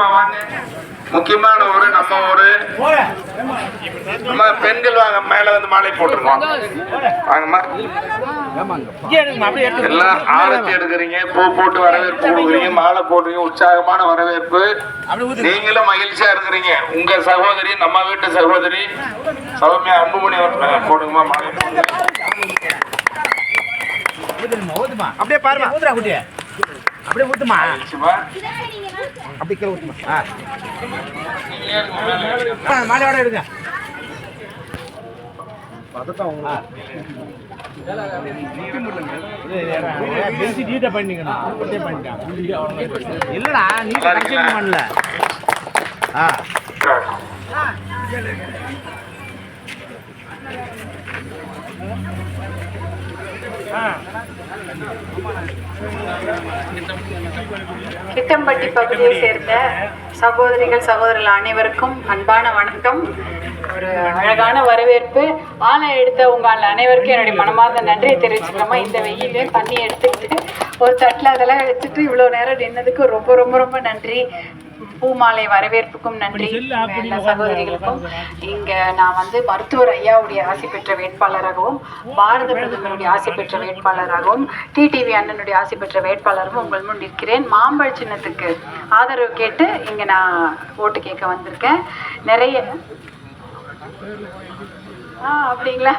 வாங்கம்மா வாங்க. முக்கியமான ஒரு நம்ம ஒரு நம்ம பெண்கள் வாங்க மேல வந்து மாலை போட்டுருக்கோம் வாங்கம்மா. எல்லாம் ஆரத்தி எடுக்கிறீங்க பூ போட்டு வரவேற்பு கொடுக்குறீங்க மாலை போடுறீங்க உற்சாகமான வரவேற்பு. நீங்களும் மகிழ்ச்சியா இருக்கிறீங்க. உங்க சகோதரி நம்ம வீட்டு சகோதரி சௌமியா அன்புமணி போடுங்கம்மா மாலை போடுங்க. அப்படியே பாருமா. அப்படியே ஊத்துமா? அப்படி கீழே ஊத்துமா? ஆ. மாலையோட எடுங்க. இல்லடா கன்சல்ட் பண்ணல. ஆ. திட்டம்பட்டி பகுதியை சேர்ந்த சகோதரிகள் சகோதரர்கள் அனைவருக்கும் அன்பான வணக்கம். ஒரு அழகான வரவேற்பு. ஆலை எடுத்த உங்கள் அனைவருக்கும் என்னுடைய மனமார்ந்த நன்றியை தெரிவிச்சுக்கிறோமா இந்த வெயிலே தண்ணி எடுத்துக்கிட்டு ஒரு தட்டில் அதெல்லாம் எடுத்துட்டு இவ்வளோ நேரம் நின்னதுக்கு ரொம்ப ரொம்ப ரொம்ப நன்றி. பூமாலை வரவேற்புக்கும் நன்றி. எல்லா சகோதரிகளுக்கும். இங்க நான் வந்து மருத்துவர் ஐயாவுடைய ஆசி பெற்ற வேட்பாளராகவும் பாரத பிரதமருடைய ஆசி பெற்ற வேட்பாளராகவும் டிடிவி அண்ணனுடைய ஆசி பெற்ற வேட்பாளராகவும் உங்கள் முன் நிற்கிறேன். மாம்பழ சின்னத்துக்கு ஆதரவு கேட்டு இங்க நான் ஓட்டு கேட்க வந்திருக்கேன். நிறைய அப்படிங்களா?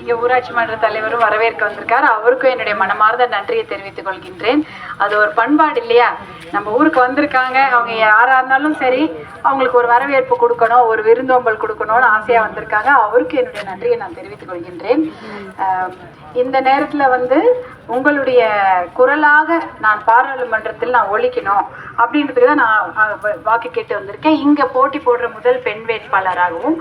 இங்க ஊராட்சி மன்ற தலைவரும் வரவேற்க வந்திருக்காரு. அவருக்கும் என்னுடைய மனமார்ந்த நன்றியை தெரிவித்துக் கொள்கின்றேன். அது ஒரு பண்பாடு இல்லையா? நம்ம ஊருக்கு வந்திருக்காங்க. அவங்க யாரா இருந்தாலும் சரி அவங்களுக்கு ஒரு வரவேற்பு கொடுக்கணும் ஒரு விருந்தோம்பல் கொடுக்கணும்னு ஆசையா வந்திருக்காங்க. அவருக்கு என்னுடைய நன்றியை நான் தெரிவித்துக் கொள்கின்றேன். இந்த நேரத்துல வந்து உங்களுடைய குரலாக நான் பாராளுமன்றத்தில் நான் ஒழிக்கணும் அப்படின்றதுக்கு தான் நான் வாக்கு கேட்டு வந்திருக்கேன். இங்க போட்டி போடுற முதல் பெண் வேட்பாளராகவும்